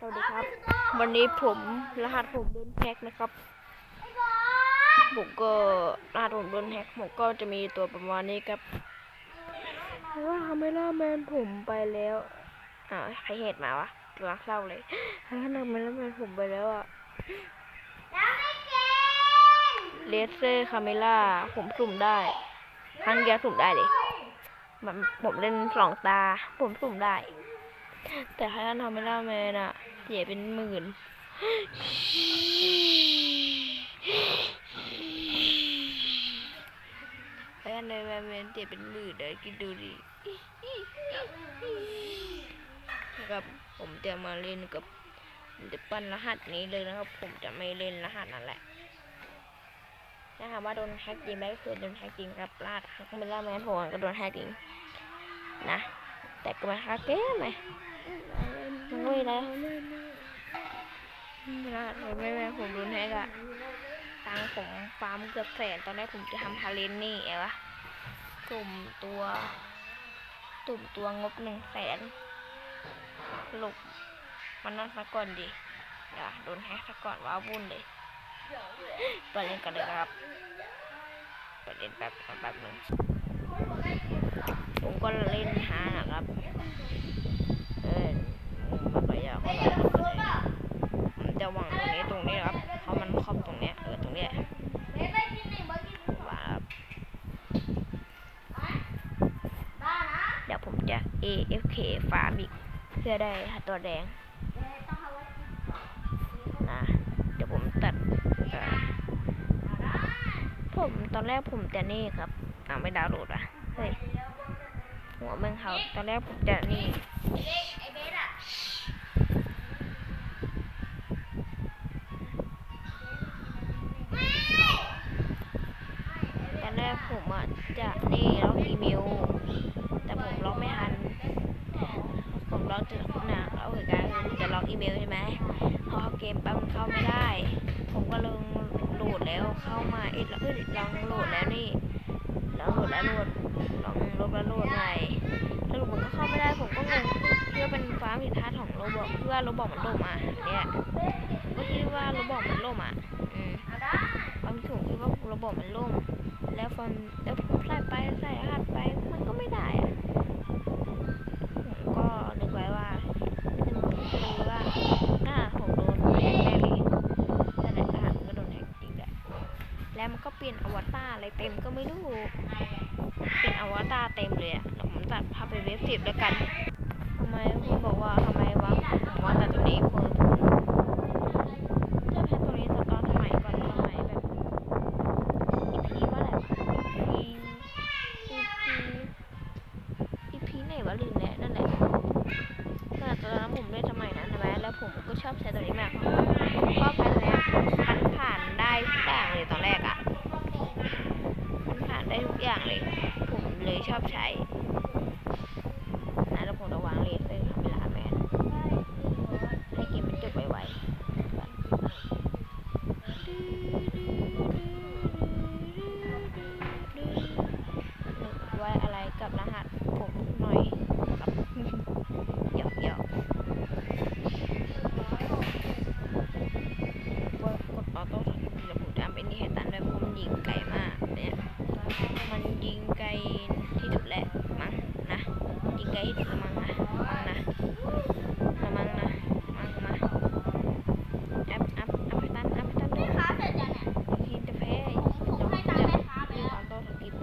สวัสดีครับ วันนี้ผมรหัสผมโดนแฮกนะครับผมก็รหัสผมโดนแฮกผมก็จะมีตัวประมาณนี้ครับว่าทำไมล่าแมนผมไปแล้วอ่าวใครเหตุมาวะกำลังเศร้าเลยทำไมล่าแมนผมไปแล้วอะเลเซอร์คาเมล่าผมสุ่มได้ครั้งเดียวสุ่มได้เลยมันผมเล่นสองตา ผมสุ่มได้ แต่ถ้าทำไม่ล่าแมนอะเสียเป็นหมื่นถ้าในแมนแมนเสียเป็นหมื่นเลยคิดดูดิครับผมจะมาเล่นกับจะปั้นรหัสนี้เลยนะครับ ผมจะไม่เล่นรหัสนั่นแหละถ้าถามว่าโดนแฮกจริงไหมก็คือโดนแฮกจริงครับลาดคาเมล่าแมนผมก็โดนแฮกจริงนะ แต่ก็มาฮาเก้ไหม ไม่แล้วนะไม่ไม่ผมรุนแฮกอะตังค์ผมฟาร์มเกือบแสนตอนแรกผมจะทำฮาเลนนี่เอวะตุ่มตัวตุ่มตัวงบหนึ่งแสนหลบมันนั่นซะก่อนดิอย่าโดนแฮกซะก่อนว้าวุ่นเลยไปเล่นกันเลยครับไปเล่นแป๊บแป๊บหนึ่งผมก็เล่นหานะครับ มันไปยาวก็เลยมันจะวางตรงนี้ตรงนี้ครับเพราะมันครอบตรงเนี้ยเออตรงเนี้ยวาเดี๋ยวผมจะ AFK ฟาร์มอีกเพื่อได้ตัวแดงนะเดี๋ยวผมตัดผมตอนแรกผมจะนี่ครับอ่าไม่ดาวน์โหลดอะเฮ้ยหัวเมืองเขาตอนแรกผมจะนี่ ตอนแรกผมอะจะนี่ล็อกอีเมล แต่ผมล็อกไม่ทัน ผมล็อกจะหนาเอาเหตุการณ์คือจะล็อกอีเมลใช่ไหมพอเข้าเกมปั๊บมันเข้าไม่ได้ ผมก็ลง โหลดแล้วเข้ามาเอ้ยเอ้ยลองโหลดแล้วนี่ลองโหลดแล้วโหลดลองลบแล้วโหลดใหม่สรุปมันก็เข้าไม่ได้ผมก็งงเพื่อเป็นฟ้าผิดพลาดของโรบอกเพื่อโรบอกมันล่มอะเนี่ยก็คิดว่าโรบอกมันล่มอะอืมบางถุงคิดว่าระบบมันล่มแล้วฟอนแล้วผมใส่ไปใส่รหัสไปมันก็ไม่ได้อะ ลี่ยนอวตารอะไรเต็มก็ไม่รู้ เป็นอวตารเต็มเลยอะเดี๋ยวผมตัดภาพไปเว็บสิบแล้วกันทำไมคุณบอกว่าทำไมวะผมว่าแต่ตัวนี้ มั้งนะมั้งนะมั้งนะมั้งมาอัพอัพอัพตันอัพตันด้วยทีมจะแพ้เดี๋ยวผมจะยิงออโต้สกิป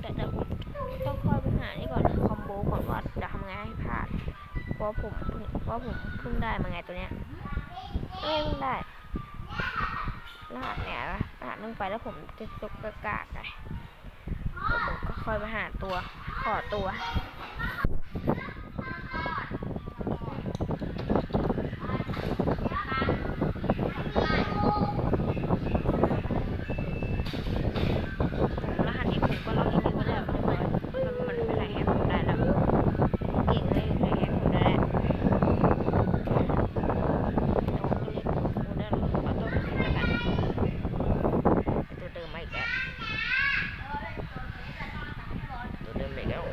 แต่เดี๋ยวผมต้องคอยไปหานี่ก่อนคอมโบก่อนว่าจะทำไงให้พลาดเพราะผมเพราะผมเพิ่งได้มาไงตัวเนี้ยเอ้ยเพิ่งได้รหัสเนี่ยนะรหัสนึงไปแล้วผมจะตกกระกากไงเดี๋ยวผมก็คอยไปหาตัว ขอตัว รหัสนี้ผมก็ล็อกอีเมลไว้แล้วเรียบร้อยมันมันไม่ใส่แฮกผมได้แล้วเก่งเลยใส่แฮกผมได้แล้วเดี๋ยวผมก็เรียกผมได้ออโต้สกิปแล้วกันตัวเดิมมาอีกแล้วตัวเดิมมาอีกแล้ว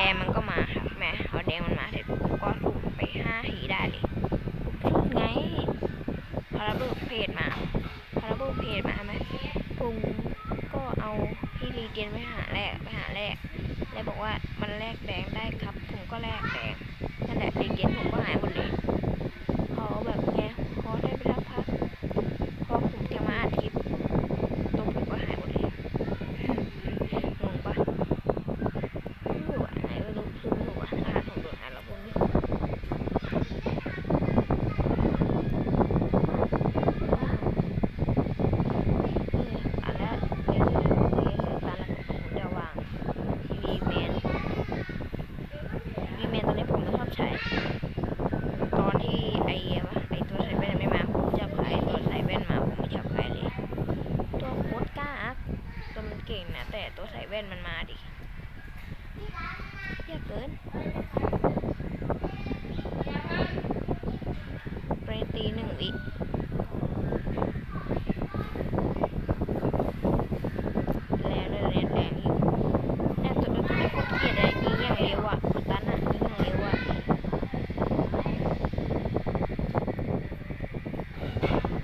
ดงมันก็มาครับแม่เอแดงมันมาเสร็จก็สุ่มไปห้าทีได้เลยผมสุ่มไงพอระเบิดเพจมาพอระเบิดเพจมาไหมผมก็เอาพี่ลีเจนไปหาแลกไปหาแลกแล้วบอกว่ามันแลกแดงได้ครับ ผมก็แลกแดงนั่นแหละรีเจนผมก็หายหมดเลยพอแบบไงพอได้ไปรับพักพอผมจะมาอัดคลิปตัวผมก็หายหมดเลย งงปะไม่รู้อะไหนไม่รู้คือไม่รู้อะรหัสของโดนอ่านแล้วผมนี่อันแล้วเอสเอสตาละผมจะวางทีวีแมนทีวีแมนตัวนี้ผมไม่ชอบ ใช้ ตอนที่ไอ้วะไอ้ตัวใส่แว่นไม่มาผมจะขายตัวใส่แว่นมาผมไม่ชอบขายเลย ตัวโคตรกล้าตัวมันเก่งนะแต่ตัวใส่แว่นมันมาดิเยอะเกินไปตีหนึ่งวิแรงเลยแรงแรงอยู่แน่ตัวตัวนี้โคตรเกลียดเลยยิงอย่างเร็วอะกดตันอะยิงอย่างเร็วอะ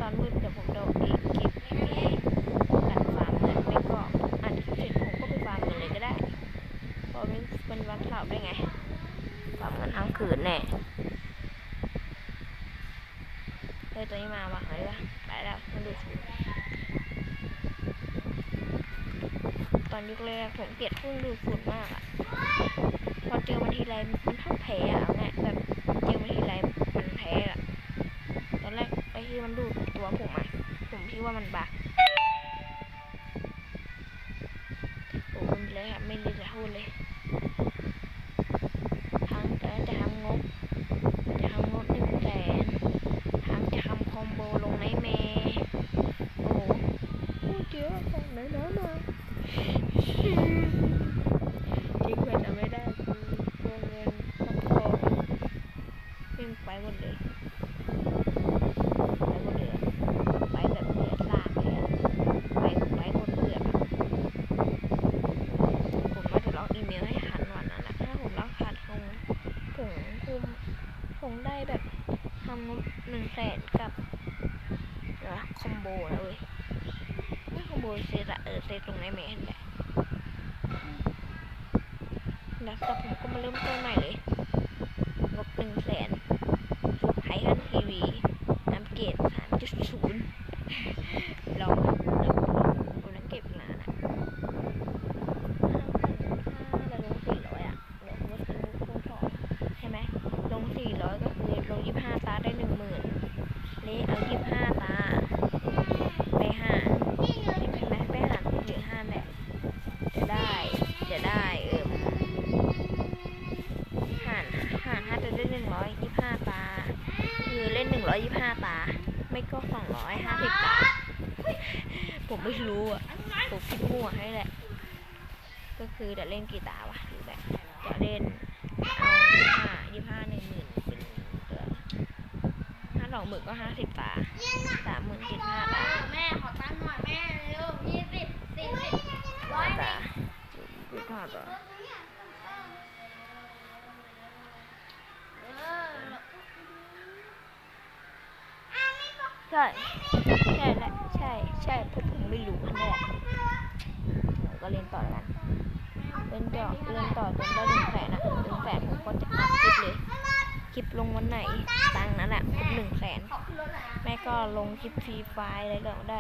ตอนมืดเดี๋ยวผมโดนอีกคลิปนี้ กันฟาร์มเงินไม่ก็อัดคลิปเสร็จผมก็ไปฟาร์มเงินเลยก็ได้เพราะมันเป็นวัน เสาร์ได้วยไงฟาร์มเงินทั้งคืนแน่เฮ้ยตัวนี้มาว่ะเฮ้ยวะไปแล้วมันดูตอนยุคแรกผมเกลียดเครื่องดูดฝุ่นมากอะพอเจอมันทีไรมันทั้งแพ้อะเอาไงแบบเจอมันทีไรมันแพ้อะตอนแรกไอ้ที่มันดูดตัวผมอะผมคิดว่ามันบักโอ้ไม่เลยครับไม่เลยจะพูดเลยทั้งจะจะทำงบ จะทำงบหนึ่งแสนทั้งจะทำคอมโบลงในเมย์โอ้พูดเยอะของไหนนะมาจริงเพื่อนจะไม่ได้คือตัวเงินต้องทองวิ่งไปหมดเลย ไปหมดเลยอะไปแบบเสียสละเลยอะไปไปหมดเปลือกอะ ผมว่าจะล็อกอีเมลให้ทันวันนั้นนะถ้าผมล็อกทันคงผมคงคงได้แบบทำงบหนึ่งแสนกับเดี๋ยวนะคอมโบนะเว้ยไม่คอมโบเซตอะ เออเมนแหละแล้วแต่ผมก็มาเริ่มต้นใหม่เลย งบหนึ่งแสนไฮฮันทีวีน้ำเกรดสามจุดศูนย์ลองลองลองน้ำเก็บนานอะถ้าเราลงสี่ร้อยอะเดี๋ยวผมก็ซื้อคูณสองใช่ไหมลงสี่ร้อยก็คือลงยี่ห้าตาได้หนึ่งหมื่นเละเอายี่ห้าตา ไปหารใช่ไหมไปหารคูณหรือห้าแหละจะได้จะได้เอิมหารหารห้าจะได้หนึ่งร้อยยี่ห้าตา คือเล่นหนึ่งร้อยยี่ห้าตา ไม่ก็สองร้อยห้าสิบตา ผมไม่รู้อะ ผมคิดมั่วให้แหละ ก็ คือจะเล่นกีตาร์วะหรือแบบจะเล่นเอายี่ห้ายี่ห้าหนึ่งหมื่นเป็นตัวห้าสองหมื่นก็ห้าสิบตาสามหมื่นสิบห้าตาแม่ขอตังค์หน่อยแม่เร็วยี่สิบสี่สิบร้อยหตานึ่งสิบห้าตาเออใช่ใช่แหละใช่ใช่เพราะผมไม่รู้นั่นแหละก็เล่นต่อแล้วกัน เล่นต่อเล่นต่อจนได้หนึ่งแสนอะหนึ่งแสนผมก็จะอัดคลิปเลย คลิปลงวันไหนตังนั้นอะครบหนึ่งแสนแม่ก็ลงคลิปฟรีไฟล์อะไรก็ได้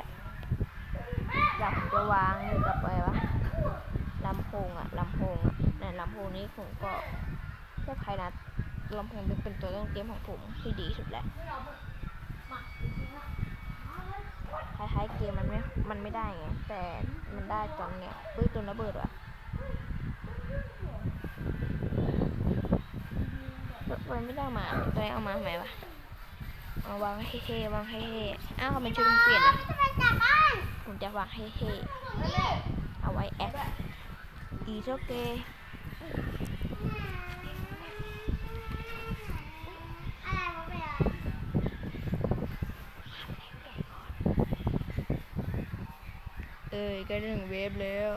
อยากจะวางอยู่กับอะไรวะลำโพงอะลำโพงอะแต่ลำโพงนี้ผมก็เลือกใครนะลำโพงเป็นเป็นตัวต้องเตรียมของผมที่ดีสุดแหล้วคล้ายๆเกมมันไม่ มันไม่ได้ไง แต่มันได้ตอนเนี้ยปื้ยตัวระเบิดว่ะ มันไม่ได้เอามาตัวเองเอามาทำไมวะเอาวางให้เท่ๆวางให้เท่อ้าวทำไมชุดมันเปลี่ยนอะผมจะวางให้เท่เอาไว้แอดอีโซเกเอ้ยก็หนึ่งเวฟแล้ว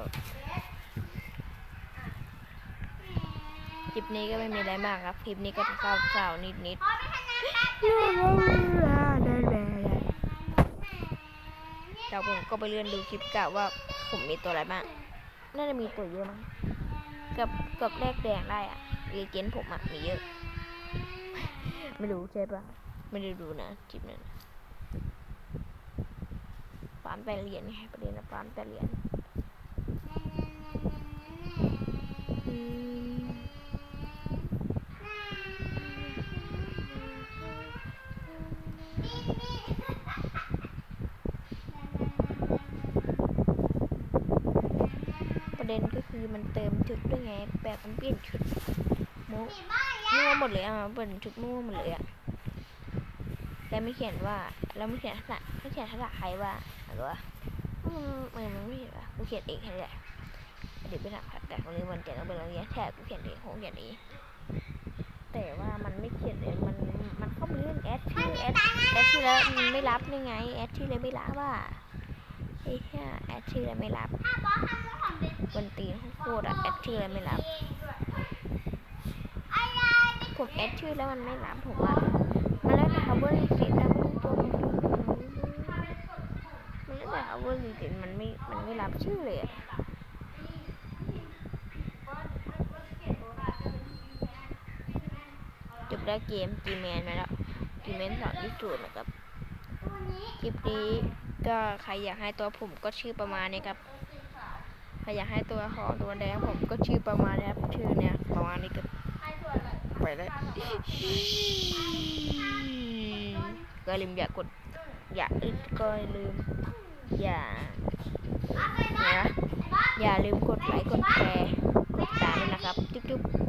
คลิปนี้ก็ไม่มีอะไรมากครับ คลิปนี้ก็เศร้าๆนิดพอไปทำงานแป๊บๆเดี๋ยวผมก็ไปเลื่อนดูคลิปเก่าว่าผมมีตัวอะไรบ้าง น่าจะมีตัวเยอะมั้งกับกับแรกแดงได้อะรีเจนผมอะมีเยอะ ไม่รู้ใช่ปะไม่ได้ดูนะคลิปนั้นปามแต่เหรียญไงประเด็นนะปามแต่เหรียญ ชุดด้วยไง แบบมันเปลี่ยนชุดมุมั่วหมดเลยอะเปลี่ยนชุดมั่วหมดเลยอะแล้วไม่เขียนว่าแล้วไม่เขียนทักษะไม่เขียนทักษะใครว่าหรือว่ามันมันไม่เห็นว่ากูเขียนเองแค่นี้แหละเดี๋ยวไปถามแต่คนนี้มันเขียนต้องเป็นอะไรเงี้ยแท้กูเขียนเองผมเขียนเองแต่ว่ามันไม่เขียนเองมันมันเข้าไปเล่นแอดชื่อแอดแอดชื่อแล้วมันไม่รับนี่ไงแอดชื่อเลยไม่รับว่า ไอ้เหี้ยแอดชื่อเลยไม่รับถ้าบอสทำรื่องของเด็กบนตีนโคตรอะแอดชื่อเลยไม่รับเองด้วยอะไรผมแอดชื่อแล้วมันไม่รับผมว่ามันแล้วแต่ power จริงๆแล้วมันตัวมันมันแล้วแต่ power จริงๆมันไม่ มันไม่รับชื่อเลยอะจบแล้วเกม G Man มาแล้ว G Man สอนที่สุดนะครับ คลิปนี้ก็ใครอยากให้ตัวผมก็ชื่อประมาณนี้ครับ ใครอยากให้ตัวหอมตัวแดงผมก็ชื่อประมาณนี้ครับชื่อเนี้ยประมาณนี้ก็ไอ้ตัวอะไรไปแล้วก็ลืมอย่ากด อย่าอึดก็ลืม อย่าเอาไปไงบ้านวะอย่าลืมกดไลค์กดแชร์กดติดตามด้วยนะครับ จุ๊บๆ